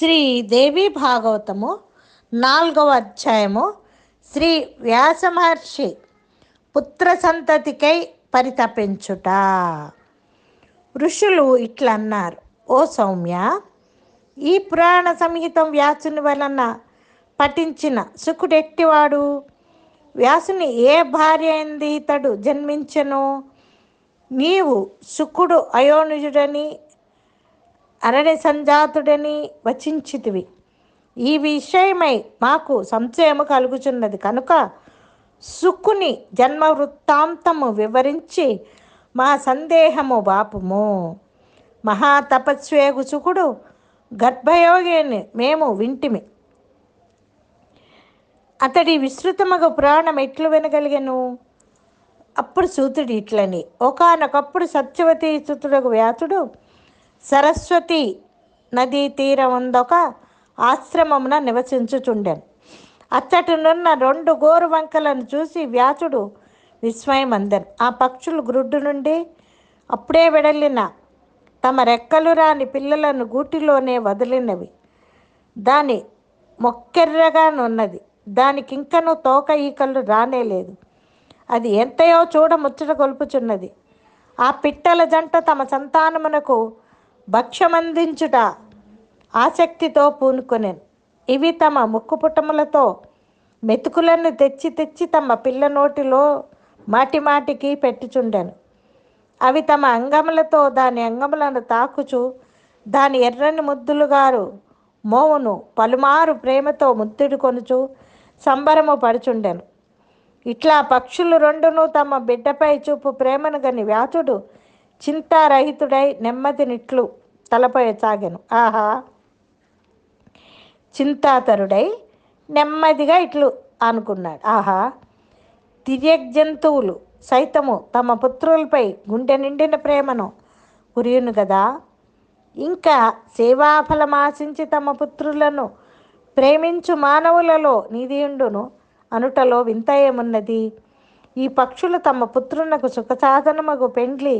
శ్రీ దేవి భాగవతము నాలుగవ అధ్యాయము శ్రీ వ్యాస మహర్షి పుత్ర సంతతికై పరితపించుట. ఋషులు ఇట్లా అన్నారు ఓ సౌమ్య ఈ పురాణ సంహితం వ్యాసుని వలన పఠించిన సుకుడెట్టివాడు? వ్యాసుని ఏ భార్య అయింది ఇతడు జన్మించను? నీవు శుకుడు అయోనుజుడని అరణ్య సంజాతుడని వచించితివి. ఈ విషయమై మాకు సంశయము కలుగుచున్నది. కనుక సుక్కుని జన్మ వృత్తాంతము వివరించి మా సందేహము బాపుము మహాతపస్వేగు సుకుడు గర్భయోగిని మేము వింటిమి. అతడి విస్తృతమగ పురాణం ఎట్లు వినగలిగను? అప్పుడు సూతుడు ఇట్లని. ఒకనొకప్పుడు సత్యవతి సుతుడకు వ్యాసుడు సరస్వతి నదీ తీరం ఉందొక ఆశ్రమమున నివసించుచుండెను. అచ్చటినున్న రెండు గోరు వంకలను చూసి వ్యాసుడు విస్మయమందెను. ఆ పక్షులు గ్రుడ్డు నుండి అప్పుడే వెడలిన తమ రెక్కలు రాని పిల్లలను గూటిలోనే వదిలినవి. దాని మొక్కెర్రగానున్నది దానికింకను తోక ఈకలు రానేలేదు అది ఎంతయో చూడ ముచ్చట గొలుపుచున్నది. ఆ పిట్టల జంట తమ సంతానమునకు భక్ష్యమందించుట ఆసక్తితో పూనుకొనెను. ఇవి తమ ముక్కుపుటములతో మెతుకులను తెచ్చి తెచ్చి తమ పిల్ల నోటిలో మాటి మాటికి పెట్టుచుండెను. అవి తమ అంగములతో దాని అంగములను తాకుచు దాని ఎర్రని ముద్దులుగారు మోవును పలుమారు ప్రేమతో ముద్దుడు కొనుచు సంబరము పడుచుండెను. ఇట్లా పక్షులు రెండును తమ బిడ్డపై చూపు ప్రేమను గని వ్యాసుడు చింతారహితుడై నెమ్మదినిట్లు తలపై సాగెను ఆహా! చింతాతరుడై నెమ్మదిగా ఇట్లు అనుకున్నాడు. ఆహా! జంతువులు సైతము తమ పుత్రులపై గుండె నిండిన ప్రేమను కురియును కదా ఇంకా సేవాఫలం ఆశించి తమ పుత్రులను ప్రేమించు మానవులలో నిధియుండును అనుటలో వింత ఏమున్నది? ఈ పక్షులు తమ పుత్రునకు సుఖసాధనమగు పెండ్లి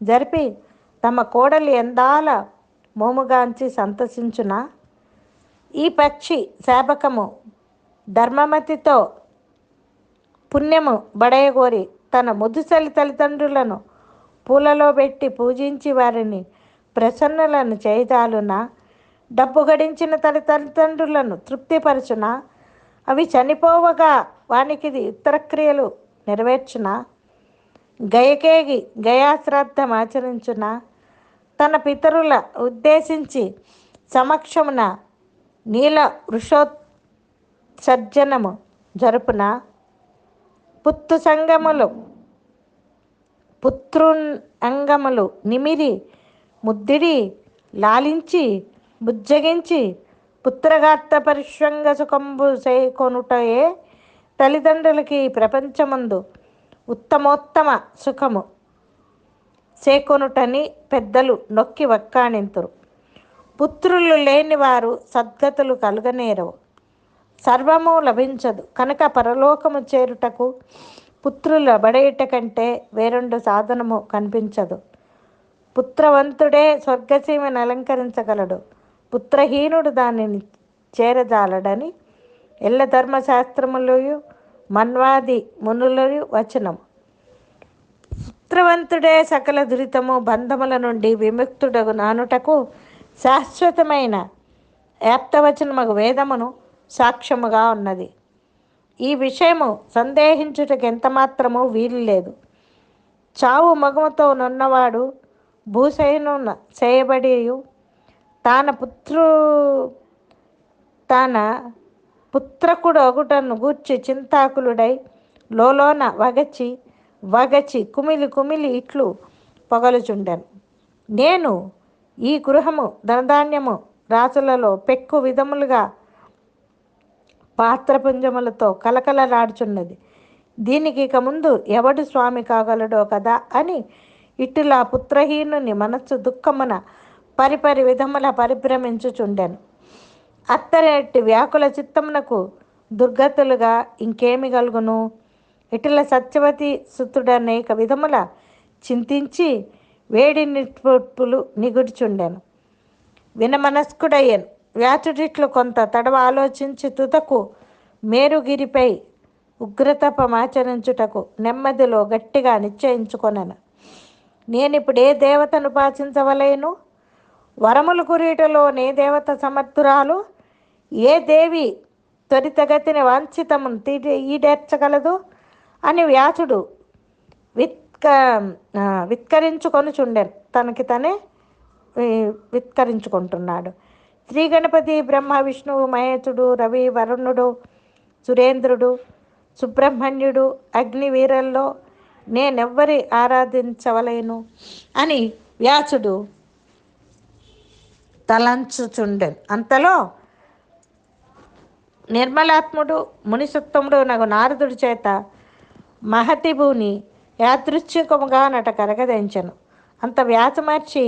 జరిపి తమ కోడలి ఎందాల మోముగాంచి సంతసించున? ఈ పక్షి శాపకము ధర్మమతితో పుణ్యము బడయగోరి తన ముదుసలి తల్లిదండ్రులను పూలలో పెట్టి పూజించి వారిని ప్రసన్నులను చేయదాలున? డబ్బు గడించిన తల్లి తల్లిదండ్రులను తృప్తిపరచున? అవి చనిపోవగా వానికి ఉత్తరక్రియలు నెరవేర్చున? గయకేగి గయాశ్రాద్ధం ఆచరించున? తన పితరుల ఉద్దేశించి సమక్షమున నీల వృషోత్సర్జనము జరుపున పుత్తు సంగములు పుత్రు అంగములు నిమిరి ముద్దిడి లాలించి బుజ్జగించి పుత్రగాత్త పరిశ్వంగ సుఖంబు చేకొనుటయే తల్లిదండ్రులకి ప్రపంచమందు ఉత్తమోత్తమ సుఖము. చేకొనుటని పెద్దలు నొక్కి వక్కాణింతురు పుత్రులు లేని వారు సద్గతులు కలుగనేరవు. సర్వము లభించదు. కనుక పరలోకము చేరుటకు పుత్రుల బడేట కంటే వేరొండు సాధనము కనిపించదు. పుత్రవంతుడే స్వర్గసీమను అలంకరించగలడు. పుత్రహీనుడు దానిని చేరజాలడని ఎల్ల ధర్మశాస్త్రములు మన్వాది మునులయు వచనం పుత్రవంతుడే సకల దురితము బంధముల నుండి విముక్తుడగు నానుటకు శాశ్వతమైన యాప్తవచనమగు వేదమును సాక్ష్యముగా ఉన్నది. ఈ విషయము సందేహించుటకు ఎంతమాత్రము వీలు లేదు. చావు మగముతో నున్నవాడు భూసైను చేయబడియు. తాన పుత్రు తన పుత్రకుడు ఒకటను గూర్చి చింతాకులుడై లోలోన వగచి వగచి కుమిలి కుమిలి ఇట్లు పొగలుచుండెను. నేను ఈ గృహము ధనధాన్యము రాసులలో పెక్కు విధములుగా పాత్రపుంజములతో కలకలలాడుచున్నది. దీనికి ఇక ముందు ఎవడు స్వామి కాగలడో కదా అని ఇటులా పుత్రహీనుని మనస్సు దుఃఖమున పరిపరి విధముల పరిభ్రమించుచుండెను. అత్తరేటి వ్యాకుల చిత్తమునకు దుర్గతులుగా ఇంకేమి కలుగును? ఇటుల సత్యవతి సుతుడనేక విధముల చింతించి వేడి నిప్పులు నిగుడుచుండెను. వినమనస్కుడయ్యను. వ్యాచుడిట్లు కొంత తడవ ఆలోచించి తుదకు మేరుగిరిపై ఉగ్రతపమాచరించుటకు నెమ్మదిలో గట్టిగా నిశ్చయించుకొనను. నేనిప్పుడు ఏ దేవతను పాచించవలేను. వరముల కురీటలో నే దేవత సమర్థురాలు. ఏ దేవి త్వరితగతిని వాంఛితమును తీ ఈడేర్చగలదు? అని వ్యాసుడు విత్క విత్కరించుకొనిచుండే తనకి తనే విత్కరించుకుంటున్నాడు. శ్రీ గణపతి బ్రహ్మ విష్ణువు మహేశుడు రవి వరుణుడు సురేంద్రుడు సుబ్రహ్మణ్యుడు అగ్నివీరల్లో నేనెవ్వరి ఆరాధించవలేను అని వ్యాసుడు తలంచుచుండెను. అంతలో నిర్మలాత్ముడు మునిసత్వముడు నాకు నారదుడి చేత మహతిభూని యాదృచ్ఛికముగా నట కరగదించను అంత వ్యాసమర్చి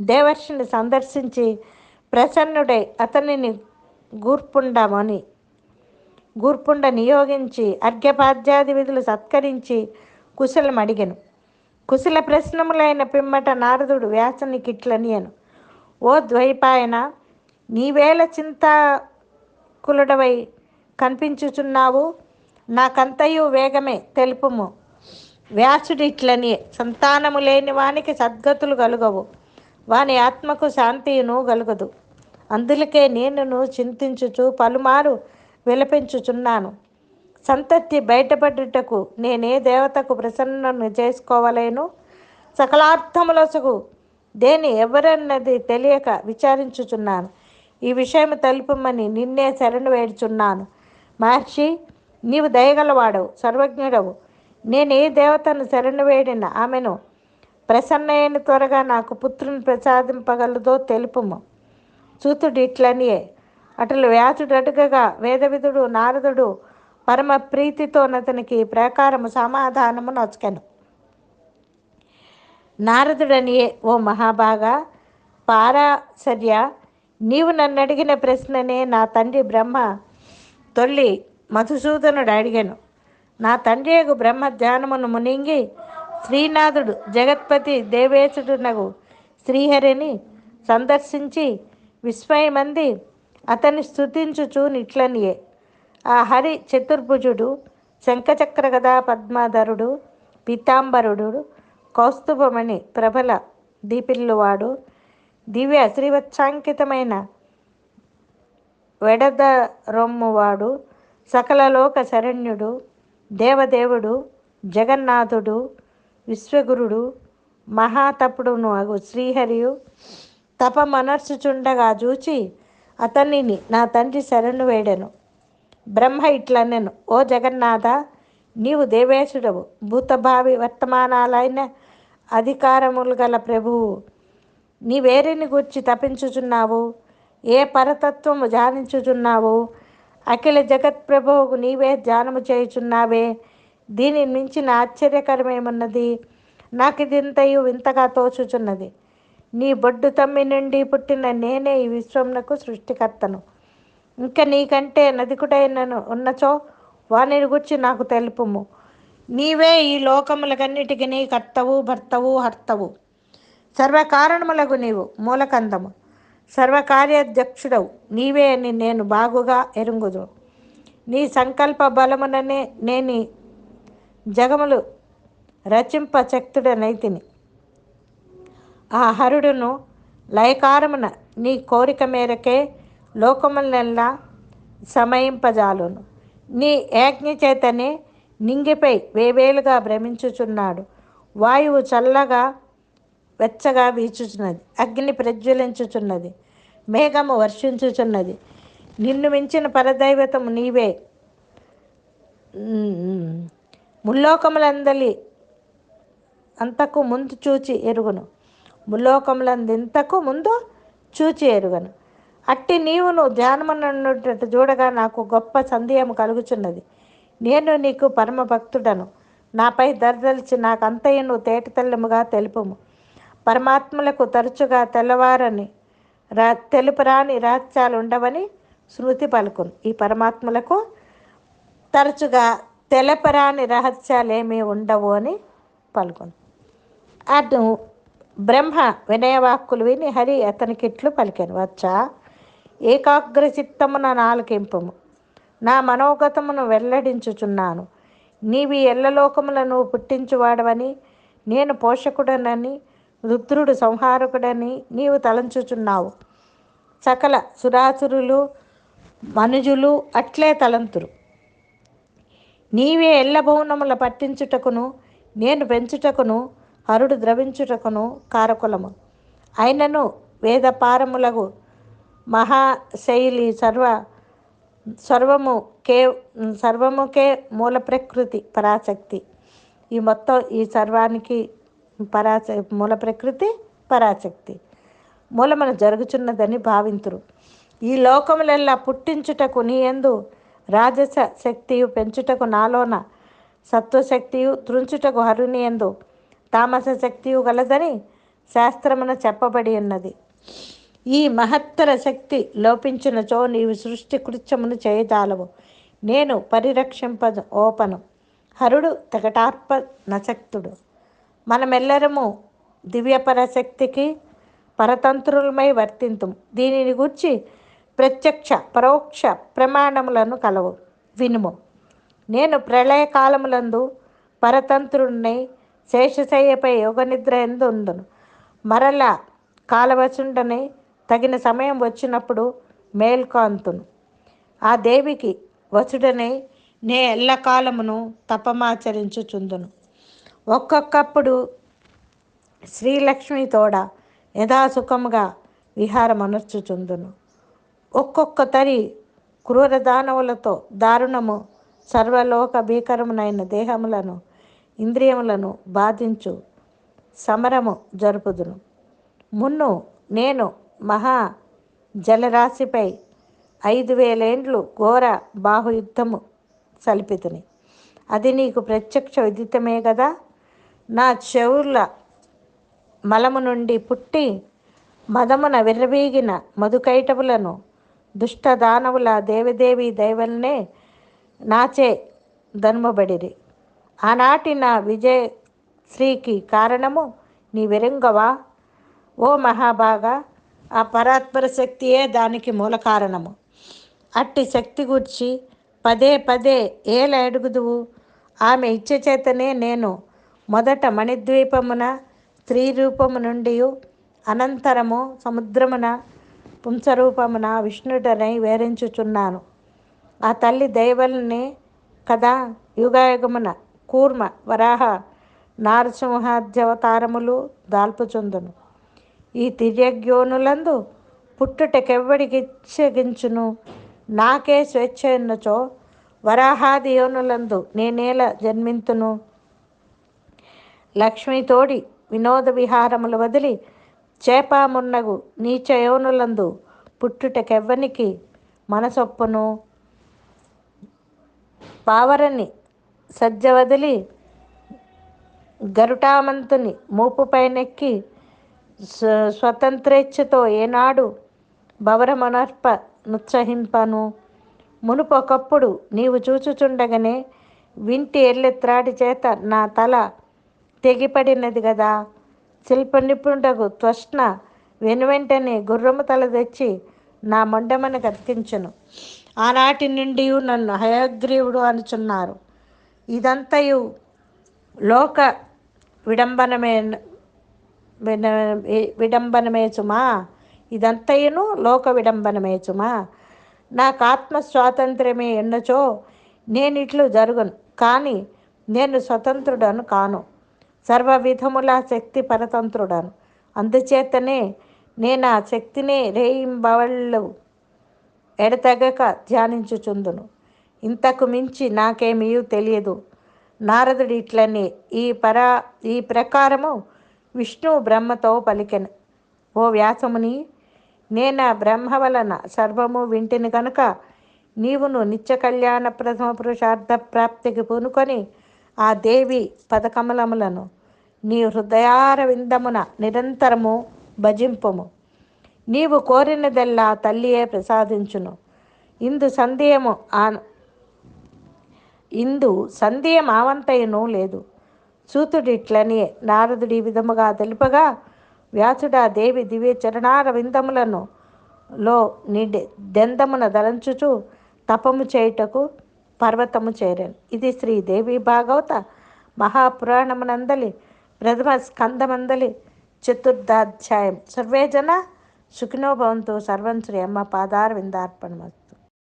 దేవర్షిని సందర్శించి ప్రసన్నుడై అతనిని గూర్పుండమని గూర్పుండ నియోగించి అర్ఘ్యపాద్యాది విధులు సత్కరించి కుశలం అడిగాను కుశల ప్రశ్నములైన పిమ్మట నారదుడు వ్యాసనికిట్లనియను ఓ ద్వైపాయన నీవేళ చింతాకులుడవై కనిపించుచున్నావు? నాకంతయు వేగమే తెలుపుము. వ్యాసుడిట్లని సంతానము లేని వానికి సద్గతులు కలుగవు. వాని ఆత్మకు శాంతియును కలుగదు. అందులకే నేనును చింతించుచు పలుమారు విలపించుచున్నాను. సంతతి బయటపడుటకు నేనే దేవతకు ప్రసన్నను చేసుకోవలేను. సకలార్థములసగు దేని ఎవరన్నది తెలియక విచారించుచున్నాను. ఈ విషయం తెలుపమని నిన్నే శరణు వేడుచున్నాను. మహర్షి నీవు దయగలవాడవు సర్వజ్ఞుడవు. నేను ఏ దేవతను శరణు వేడిన ఆమెను ప్రసన్నయని త్వరగా నాకు పుత్రుని ప్రసాదింపగలదో తెలుపుము. చూతుడు ఇట్లనియే. అటులు వ్యాసుడు అడుగగా వేదవిధుడు నారదుడు పరమ ప్రీతితో అతనికి ప్రకారము సమాధానము నొచ్చకెను నారదుడనియే ఓ మహాభాగా పారాశర్య నీవు నన్ను అడిగిన ప్రశ్ననే నా తండ్రి బ్రహ్మ తొల్లి మధుసూదనుడు అడిగాను. నా తండ్రియగు బ్రహ్మ ధ్యానమును మునింగి శ్రీనాథుడు జగత్పతి దేవేశుడునగు శ్రీహరిని సందర్శించి విస్మయమంది అతన్ని స్తుతించుచు నిట్లనియే ఆ హరి చతుర్భుజుడు శంఖచక్ర గదా పద్మాధరుడు పీతాంబరుడు కౌస్తుభమణి ప్రబల దీపిల్లువాడు దివ్య శ్రీవత్సాంకితమైన వెడద రొమ్మువాడు సకలలోక శరణ్యుడు దేవదేవుడు జగన్నాథుడు విశ్వగురుడు మహాతపుడును అగు శ్రీహరియు. తపమనర్చుచుండగా చూచి అతనిని నా తండ్రి శరణు వేడెను. బ్రహ్మ ఇట్లనెను ఓ జగన్నాథ నీవు దేవేశుడవు. భూతభావి వర్తమానాలైన అధికారములు గల ప్రభువు. నీ వేరిని గూర్చి తపించుచున్నావు? ఏ పరతత్వము జానించుచున్నావు? అఖిల జగత్ ప్రభువుకు నీవే ధ్యానము చేయుచున్నావే. దీని మించిన ఆశ్చర్యకరమేమున్నది? నాకు ఇదింతయు వింతగా తోచుచున్నది. నీ బొడ్డు తమ్మి నుండి పుట్టిన నేనే ఈ విశ్వమునకు సృష్టికర్తను. ఇంకా నీకంటే నదికుడైనను ఉన్నచో వానిని గురించి నాకు తెలుపుము. నీవే ఈ లోకములకన్నిటికీ నీ కర్తవు భర్తవు హర్తవు. సర్వకారణములకు నీవు మూలకందము. సర్వకార్యాధ్యక్షుడవు. నీవే అని నేను బాగుగా ఎరుంగుదు నీ సంకల్ప బలముననే నేను జగములు రచింప శక్తుడనైతిని. ఆ హరుడును లయకారమున నీ కోరిక మేరకే లోకములనెల్లా సమయింపజాలును. నీ యాజ్ఞ చేతనే నింగిపై వేవేలుగా భ్రమించుచున్నాడు. వాయువు చల్లగా వెచ్చగా వీచుచున్నది. అగ్ని ప్రజ్వలించుచున్నది. మేఘము వర్షించుచున్నది. నిన్ను మించిన పరదైవతము నీవే. ముల్లోకములందలి అంతకు ముందు చూచి ఎరుగును. ముల్లోకములందింతకు ముందు చూచి ఎరుగను. అట్టి నీవును ధ్యానమన్నట్టు చూడగా నాకు గొప్ప సందేహము కలుగుచున్నది. నేను నీకు పరమ భక్తుడను నాపై దర్దలిచి నువ్వు తేటతెల్లముగా తెలుపుము. పరమాత్మలకు తరచుగా తెల్లవారని రా తెలుపురాని రహస్యాలు ఉండవని శృతి పలుకుంది. ఈ పరమాత్మలకు తరచుగా తెలపరాని రహస్యాలేమీ ఉండవు అని పలుకుంది. అటు బ్రహ్మ వినయవాక్కులు విని హరి అతనికి ఇట్లు పలికాను వచ్చా ఏకాగ్ర చిత్తమున నాలుకింపము నా మనోగతమును వెల్లడించుచున్నాను. నీవి ఎల్లలోకములను పుట్టించువాడవని నేను పోషకుడనని రుద్రుడు సంహారకుడని నీవు తలంచుచున్నావు. సకల సురాసురులు మనుజులు అట్లే తలంతురు. నీవే ఎల్లభవనముల పట్టించుటకును నేను పెంచుటకును హరుడు ద్రవించుటకును కారకులము. అయినను వేదపారములకు మహాశైలి సర్వ సర్వము కే సర్వముకే మూల ప్రకృతి పరాశక్తి. ఈ మొత్తం ఈ సర్వానికి పరాశ మూల ప్రకృతి పరాశక్తి. మూలమున జరుగుచున్నదని భావింతురు. ఈ లోకములెల్లా పుట్టించుటకు నీ యందు రాజస శక్తియు పెంచుటకు నాలోన సత్వశక్తియు త్రుంచుటకు హరుని యందు తామస శక్తియు గలదని శాస్త్రమున చెప్పబడి ఉన్నది. ఈ మహత్తర శక్తి లోపించినచో నీవు సృష్టి కృత్యమును చేయజాలవు. నేను పరిరక్షింప ఓపను. హరుడు తెగటార్ప నశక్తుడు. మనమెల్లరము దివ్యపర శక్తికి పరతంత్రులమై వర్తింతు. దీనిని గూర్చి ప్రత్యక్ష పరోక్ష ప్రమాణములను కలవు వినుము. నేను ప్రళయకాలములందు పరతంత్రుణ్ణి శేషశయ్యపై యోగనిద్ర ఎందు ఉందును. మరల కాలవచుండని తగిన సమయం వచ్చినప్పుడు మేల్కాంతును. ఆ దేవికి వసుడనే నే ఎల్లకాలమును తపమాచరించుచుందును. ఒక్కొక్కప్పుడు శ్రీలక్ష్మి తోడ యథాసుఖముగా విహారమనర్చుచుందును. ఒక్కొక్క తరి క్రూర దానవులతో దారుణము సర్వలోక భీకరమునైన దేహములను ఇంద్రియములను బాధించు సమరము జరుపుదును. మున్ను నేను మహా జలరాశిపై ఐదు వేలేండ్లు ఘోర బాహుయుద్ధము సలిపితిని. అది నీకు ప్రత్యక్ష విదితమే కదా నా చెవుల మలము నుండి పుట్టి మదమున విర్రవీగిన మధుకైటవులను దుష్ట దానవుల దేవదేవి దైవల్నే నాచే ధన్మబడిరి ఆనాటి నా విజయ శ్రీకి కారణము నీ విరంగవా? ఓ మహాభాగా ఆ పరాత్పర శక్తియే దానికి మూల కారణము. అట్టి శక్తి గూర్చి పదే పదే ఏల అడుగుదువు ఆమె ఇచ్చ చేతనే నేను మొదట మణిద్వీపమున స్త్రీ రూపము నుండి అనంతరము సముద్రమున పుంసరూపమున విష్ణుడనై వేరించుచున్నాను. ఆ తల్లి దైవల్ని కదా యుగాయుగమున కూర్మ వరాహ నారసింహాద్యవతారములు దాల్పుచుందును. ఈ తిర్యజ్ఞోనులందు పుట్టుటకెవ్వడికిచ్చగించును? నాకే స్వేచ్ఛ ఎన్నచో వరాహాది యోనులందు నేనేల జన్మింతును? లక్ష్మితోడి వినోద విహారములు వదిలి చేపామున్నగు నీచ యోనులందు పుట్టుటకెవ్వనికి మనసొప్పును. పావరని సజ్జ వదిలి గరుటామంతుని మూపుపైనెక్కి స్వతంత్రేచ్ఛతో ఏనాడు భవరమనర్ప నుత్సహింపను. మునుపొకప్పుడు నీవు చూచుచుండగానే వింటి ఎల్లెత్రాడి చేత నా తల తెగిపడినది కదా శిల్ప నిపుణుడకు త్వష్ణ వెనువెంటనే గుర్రము తల తెచ్చి నా మొండమని కతికించును ఆనాటి నుండి నన్ను హయగ్రీవుడు అనుచున్నారు. ఇదంతయు లోక విడంబనమే విడంబనమే చుమా ఇదంతయును లోక విడంబనమే చుమా నాకు ఆత్మ స్వాతంత్ర్యమే ఎన్నచో నేను ఇట్లు జరుగును. కానీ నేను స్వతంత్రుడను కాను. సర్వ విధముల శక్తి పరతంత్రుడను. అందుచేతనే నేను ఆ శక్తిని రేయింబవళ్ళు ఎడతెగక ధ్యానించుచుందును. ఇంతకు మించి నాకేమీ తెలియదు. నారదుడు ఇట్లని ఈ పరా ఈ ప్రకారము విష్ణువు బ్రహ్మతో పలికెను. ఓ వ్యాసముని నేను బ్రహ్మ వలన సర్వము వింటిని కనుక నీవును నిత్య కళ్యాణ ప్రథమ పురుషార్థ ప్రాప్తికి పూనుకొని ఆ దేవి పదకమలములను నీ హృదయార విందమున నిరంతరము భజింపము. నీవు కోరినదెల్లా తల్లియే ప్రసాదించును. ఇందు సందేహము ఆ ఇందు సందేహం ఆవంతయును లేదు. సూతుడిట్లని నారదుడి విధముగా తెలుపగా వ్యాసుడా దేవి దివ్య చరణార విందములను లో నిడి దెందమున దలంచుచు తపము చేయుటకు పర్వతము చేరాను. ఇది శ్రీదేవి భాగవత మహాపురాణమునందలి ప్రథమ స్కందమందలి చతుర్థాధ్యాయం. సర్వే జన సర్వం శ్రీ అమ్మ పాదార విందార్పణమస్తు